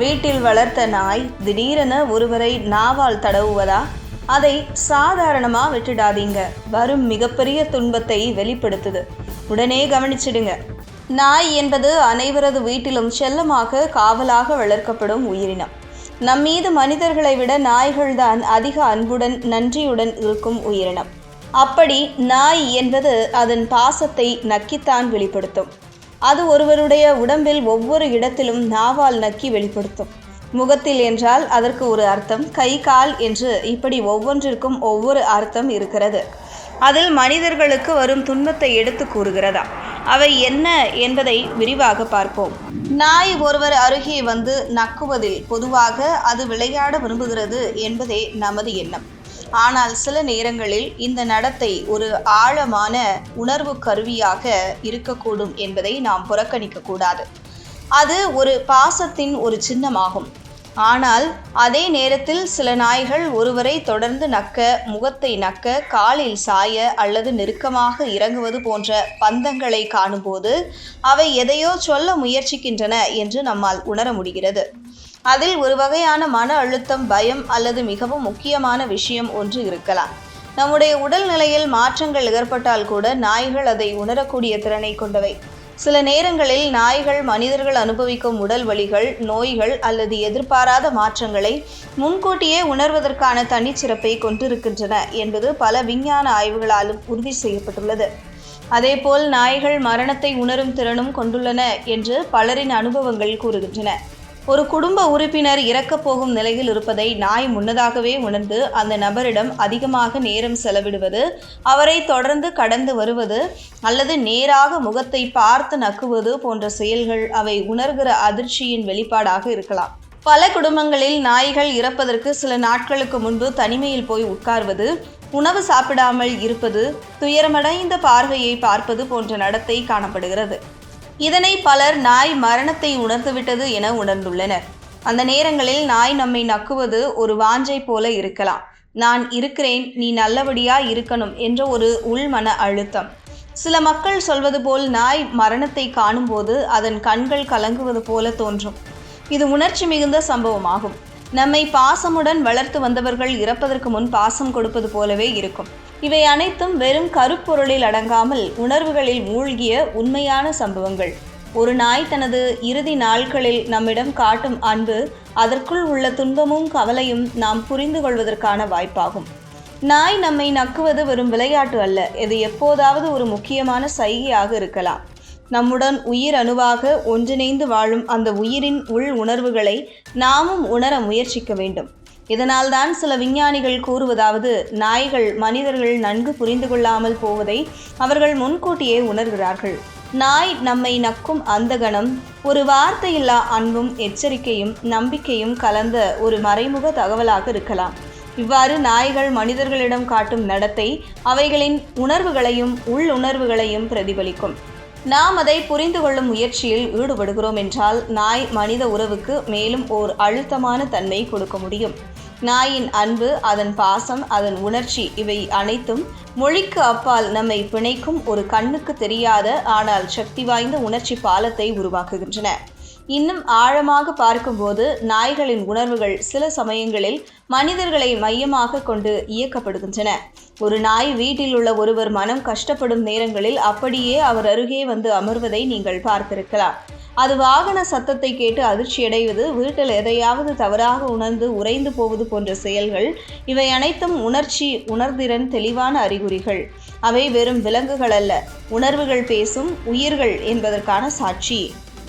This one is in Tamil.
வீட்டில் வளர்த்த நாய் திடீரென ஒருவரை நாவால் தடவுவதா? அதை சாதாரணமா விட்டுடாதீங்க. வரும் மிகப்பெரிய துன்பத்தை வெளிப்படுத்துது. உடனே கவனிச்சிடுங்க. நாய் என்பது அனைவரது வீட்டிலும் செல்லமாக காவலாக வளர்க்கப்படும் உயிரினம். நம் மீது மனிதர்களை விட நாய்கள்தான் அதிக அன்புடன் நன்றியுடன் இருக்கும் உயிரினம். அப்படி நாய் என்பது அதன் பாசத்தை நக்கித்தான் வெளிப்படுத்தும். அது ஒருவருடைய உடம்பில் ஒவ்வொரு இடத்திலும் நாவால் நக்கி வெளிப்படுத்தும். முகத்தில் என்றால் அதற்கு ஒரு அர்த்தம் கை கால் என்று இப்படி ஒவ்வொன்றிற்கும் ஒவ்வொரு அர்த்தம் இருக்கிறது. அதில் மனிதர்களுக்கு வரும் துன்பத்தை எடுத்து கூறுகிறதா? அவை என்ன என்பதை விரிவாக பார்ப்போம். நாய் ஒருவர் அருகே வந்து நக்குவதில் பொதுவாக அது விளையாட விரும்புகிறது என்பதே நமது எண்ணம். ஆனால் சில நேரங்களில் இந்த நடத்தை ஒரு ஆழமான உணர்வு கருவியாக இருக்கக்கூடும் என்பதை நாம் புறக்கணிக்க கூடாது அது ஒரு பாசத்தின் ஒரு சின்னமாகும். ஆனால் அதே நேரத்தில் சில நாய்கள் ஒருவரை தொடர்ந்து நக்க முகத்தை நக்க காலில் சாய அல்லது நெருக்கமாக இறங்குவது போன்ற பந்தங்களை காணும்போது அவை எதையோ சொல்ல முயற்சிக்கின்றன என்று நம்மால் உணர முடிகிறது. அதில் ஒரு வகையான மன அழுத்தம் பயம் அல்லது மிகவும் முக்கியமான விஷயம் ஒன்று இருக்கலாம். நம்முடைய உடல்நிலையில் மாற்றங்கள் ஏற்பட்டால் கூட நாய்கள் அதை உணரக்கூடிய திறனை கொண்டவை. சில நேரங்களில் நாய்கள் மனிதர்கள் அனுபவிக்கும் உடல் வலிகள் நோய்கள் அல்லது எதிர்பாராத மாற்றங்களை முன்கூட்டியே உணர்வதற்கான தனிச்சிறப்பை கொண்டிருக்கின்றன என்பது பல விஞ்ஞான ஆய்வுகளாலும் உறுதி செய்யப்பட்டுள்ளது. அதேபோல் நாய்கள் மரணத்தை உணரும் திறனும் கொண்டுள்ளன என்று பலரின் அனுபவங்கள் கூறுகின்றன. ஒரு குடும்ப உறுப்பினர் இறக்கப் போகும் நிலையில் இருப்பதை நாய் முன்னதாகவே உணர்ந்து அந்த நபரிடம் அதிகமாக நேரம் செலவிடுவது அவரை தொடர்ந்து கடந்து வருவது அல்லது நேராக முகத்தை பார்த்து நக்குவது போன்ற செயல்கள் அவை உணர்கிற அதிர்ச்சியின் வெளிப்பாடாக இருக்கலாம். பல குடும்பங்களில் நாய்கள் இறப்பதற்கு சில நாட்களுக்கு முன்பு தனிமையில் போய் உட்கார்வது உணவு சாப்பிடாமல் இருப்பது துயரமடைந்த பார்வையை பார்ப்பது போன்ற நடத்தை காணப்படுகிறது. இதனை பலர் நாய் மரணத்தை உணர்ந்துவிட்டது என உணர்ந்துள்ளனர். அந்த நேரங்களில் நாய் நம்மை நக்குவது ஒரு வாஞ்சை போல இருக்கலாம். நான் இருக்கிறேன் நீ நல்லபடியா இருக்கணும் என்ற ஒரு உள்மன அழுத்தம். சில மக்கள் சொல்வது போல் நாய் மரணத்தை காணும்போது அதன் கண்கள் கலங்குவது போல தோன்றும். இது உணர்ச்சி மிகுந்த சம்பவமாகும். நம்மை பாசமுடன் வளர்த்து வந்தவர்கள் இறப்பதற்கு முன் பாசம் கொடுப்பது போலவே இருக்கும். இவை அனைத்தும் வெறும் கருப்பொருளில் அடங்காமல் உணர்வுகளில் மூழ்கிய உண்மையான சம்பவங்கள். ஒரு நாய் தனது இறுதி நாட்களில் நம்மிடம் காட்டும் அன்பு அதற்குள் உள்ள துன்பமும் கவலையும் நாம் புரிந்து கொள்வதற்கான வாய்ப்பாகும். நாய் நம்மை நக்குவது வெறும் விளையாட்டு அல்ல இது எப்போதாவது ஒரு முக்கியமான சைகையாக இருக்கலாம். நம்முடன் உயிர் அணுவாக ஒன்றிணைந்து வாழும் அந்த உயிரின் உள் உணர்வுகளை நாமும் உணர முயற்சிக்க வேண்டும். இதனால்தான் சில விஞ்ஞானிகள் கூறுவதாவது நாய்கள் மனிதர்கள் நன்கு புரிந்து கொள்ளாமல் போவதை அவர்கள் முன்கூட்டியே உணர்கிறார்கள். நாய் நம்மை நக்கும் அந்த கணம் ஒரு வார்த்தையில்லா அன்பும் எச்சரிக்கையும் நம்பிக்கையும் கலந்த ஒரு மறைமுக தகவலாக இருக்கலாம். இவ்வாறு நாய்கள் மனிதர்களிடம் காட்டும் நடத்தை அவைகளின் உணர்வுகளையும் உள் உணர்வுகளையும் பிரதிபலிக்கும். நாம் அதை புரிந்து கொள்ளும் முயற்சியில் ஈடுபடுகிறோம் என்றால் நாய் மனித உறவுக்கு மேலும் ஓர் அழுத்தமான தன்மை கொடுக்க முடியும். நாயின் அன்பு அதன் பாசம் அதன் உணர்ச்சி இவை அனைத்தும் மொழிக்கு அப்பால் நம்மை பிணைக்கும் ஒரு கண்ணுக்கு தெரியாத ஆனால் சக்தி வாய்ந்த உணர்ச்சி பாலத்தை உருவாக்குகின்றன. இன்னும் ஆழமாக பார்க்கும்போது நாய்களின் உணர்வுகள் சில சமயங்களில் மனிதர்களை மையமாக கொண்டு இயக்கப்படுகின்றன. ஒரு நாய் வீட்டில் உள்ள ஒருவர் மனம் கஷ்டப்படும் நேரங்களில் அப்படியே அவர் அருகே வந்து அமர்வதை நீங்கள் பார்த்திருக்கலாம். அது வாகன சத்தத்தை கேட்டு அதிர்ச்சியடைவது வீட்டில் எதையாவது தவறாக உணர்ந்து உறைந்து போவது போன்ற செயல்கள் இவை அனைத்தும் உணர்ச்சி உணர்திறன் தெளிவான அறிகுறிகள். அவை வெறும் விலங்குகள் அல்ல உணர்வுகள் பேசும் உயிர்கள் என்பதற்கான சாட்சி.